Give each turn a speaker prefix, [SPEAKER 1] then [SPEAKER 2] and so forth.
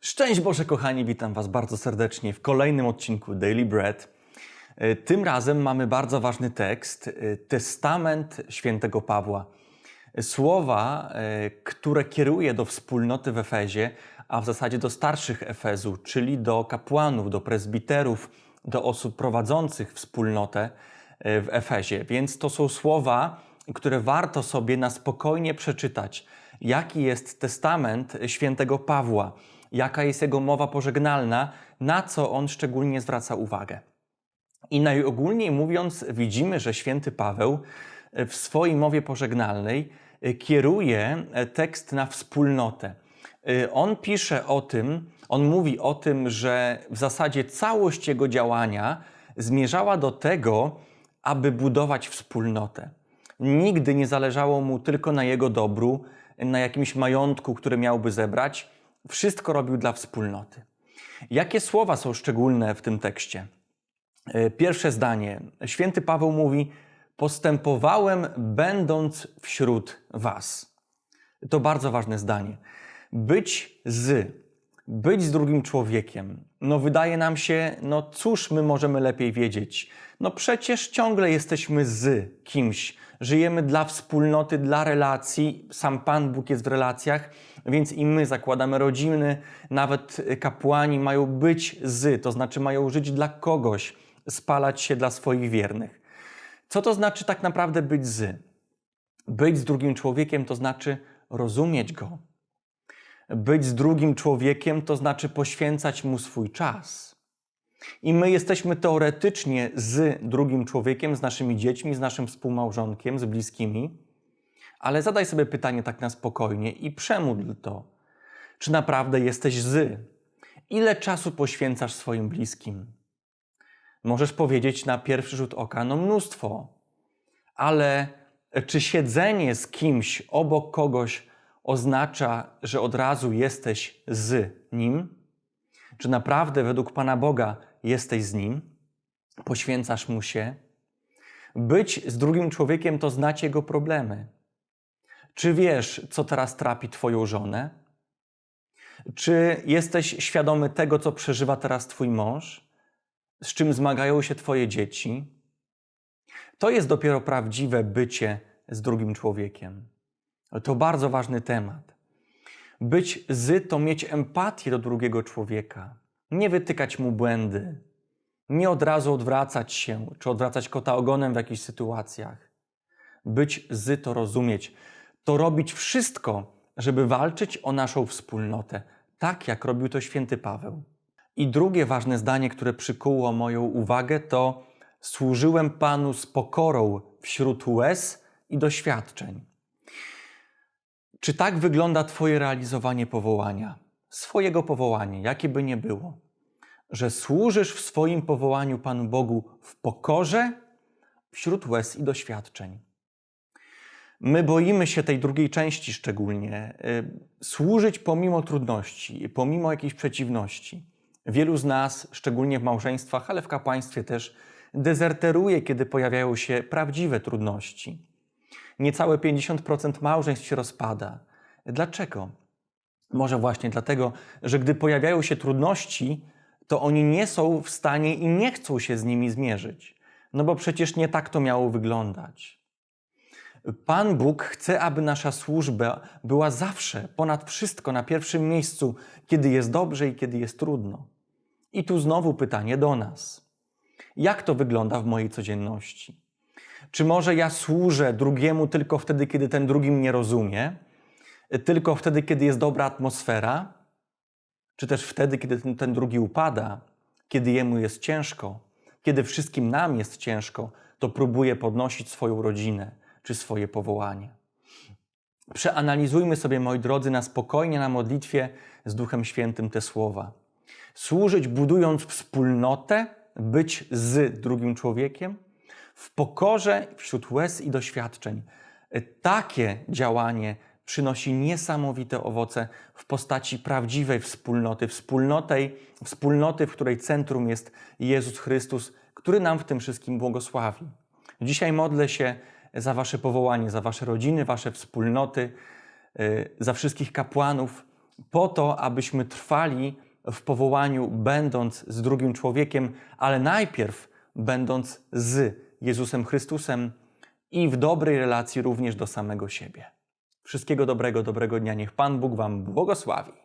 [SPEAKER 1] Szczęść Boże, kochani, witam Was bardzo serdecznie w kolejnym odcinku Daily Bread. E, Tym razem mamy bardzo ważny tekst, e, Testament świętego Pawła. Słowa, e, które kieruje do wspólnoty w Efezie, a w zasadzie do starszych Efezu, czyli do kapłanów, do prezbiterów, do osób prowadzących wspólnotę e, w Efezie. Więc to są słowa, które warto sobie na spokojnie przeczytać. Jaki jest testament świętego Pawła? Jaka jest jego mowa pożegnalna? Na co on szczególnie zwraca uwagę? I najogólniej mówiąc, widzimy, że święty Paweł e, w swojej mowie pożegnalnej e, kieruje tekst na wspólnotę. E, On pisze o tym, on mówi o tym, że w zasadzie całość jego działania zmierzała do tego, aby budować wspólnotę. Nigdy nie zależało mu tylko na jego dobru, na jakimś majątku, który miałby zebrać. Wszystko robił dla wspólnoty. Jakie słowa są szczególne w tym tekście? E, Pierwsze zdanie. Święty Paweł mówi: Postępowałem, będąc wśród Was. To bardzo ważne zdanie. Być z, być z drugim człowiekiem. No, wydaje nam się, no cóż my możemy lepiej wiedzieć? No, przecież ciągle jesteśmy z kimś. Żyjemy dla wspólnoty, dla relacji. Sam Pan Bóg jest w relacjach, więc i my zakładamy rodziny. Nawet kapłani mają być z, to znaczy mają żyć dla kogoś spalać się dla swoich wiernych. Co to znaczy tak naprawdę być z? Być z drugim człowiekiem to znaczy rozumieć go. Być z drugim człowiekiem to znaczy poświęcać mu swój czas. I my jesteśmy teoretycznie z drugim człowiekiem, z naszymi dziećmi, z naszym współmałżonkiem, z bliskimi, ale zadaj sobie pytanie tak na spokojnie i przemódl to. Czy naprawdę jesteś z? Ile czasu poświęcasz swoim bliskim? Możesz powiedzieć na pierwszy rzut oka, no mnóstwo, ale czy siedzenie z kimś obok kogoś oznacza, że od razu jesteś z nim? Czy naprawdę według Pana Boga jesteś z nim? Poświęcasz mu się? Być z drugim człowiekiem to znać jego problemy. Czy wiesz, co teraz trapi Twoją żonę? Czy jesteś świadomy tego, co przeżywa teraz Twój mąż? z czym zmagają się Twoje dzieci, to jest dopiero prawdziwe bycie z drugim człowiekiem. To bardzo ważny temat. Być z to mieć empatię do drugiego człowieka, nie wytykać mu błędy, nie od razu odwracać się, czy odwracać kota ogonem w jakichś sytuacjach. Być z to rozumieć, to robić wszystko, żeby walczyć o naszą wspólnotę, tak jak robił to święty Paweł. I drugie ważne zdanie, które przykuło moją uwagę, to służyłem Panu z pokorą wśród łez i doświadczeń. Czy tak wygląda Twoje realizowanie powołania? Swojego powołania, jakie by nie było. Że służysz w swoim powołaniu Panu Bogu w pokorze wśród łez i doświadczeń. My boimy się tej drugiej części szczególnie. y, Służyć pomimo trudności, pomimo jakichś przeciwności. Wielu z nas, szczególnie w małżeństwach, ale w kapłaństwie też, dezerteruje, kiedy pojawiają się prawdziwe trudności. Niecałe 50% małżeństw się rozpada. Dlaczego? Może właśnie dlatego, że gdy pojawiają się trudności, to oni nie są w stanie i nie chcą się z nimi zmierzyć. No bo przecież nie tak to miało wyglądać. Pan Bóg chce, aby nasza służba była zawsze, ponad wszystko, na pierwszym miejscu, kiedy jest dobrze i kiedy jest trudno. I tu znowu pytanie do nas. Jak to wygląda w mojej codzienności? Czy może ja służę drugiemu tylko wtedy, kiedy ten drugi mnie rozumie? Tylko wtedy, kiedy jest dobra atmosfera? Czy też wtedy, kiedy ten, ten drugi upada, kiedy jemu jest ciężko, kiedy wszystkim nam jest ciężko, to próbuje podnosić swoją rodzinę czy swoje powołanie? Przeanalizujmy sobie, moi drodzy, na spokojnie na modlitwie z Duchem Świętym te słowa. Służyć budując wspólnotę, być z drugim człowiekiem, w pokorze wśród łez i doświadczeń. Takie działanie przynosi niesamowite owoce w postaci prawdziwej wspólnoty, wspólnoty, wspólnoty, w której centrum jest Jezus Chrystus, który nam w tym wszystkim błogosławi. Dzisiaj modlę się za Wasze powołanie, za Wasze rodziny, Wasze wspólnoty, y, za wszystkich kapłanów, po to, abyśmy trwali w powołaniu, będąc z drugim człowiekiem, ale najpierw będąc z Jezusem Chrystusem i w dobrej relacji również do samego siebie. Wszystkiego dobrego, dobrego dnia. Niech Pan Bóg Wam błogosławi.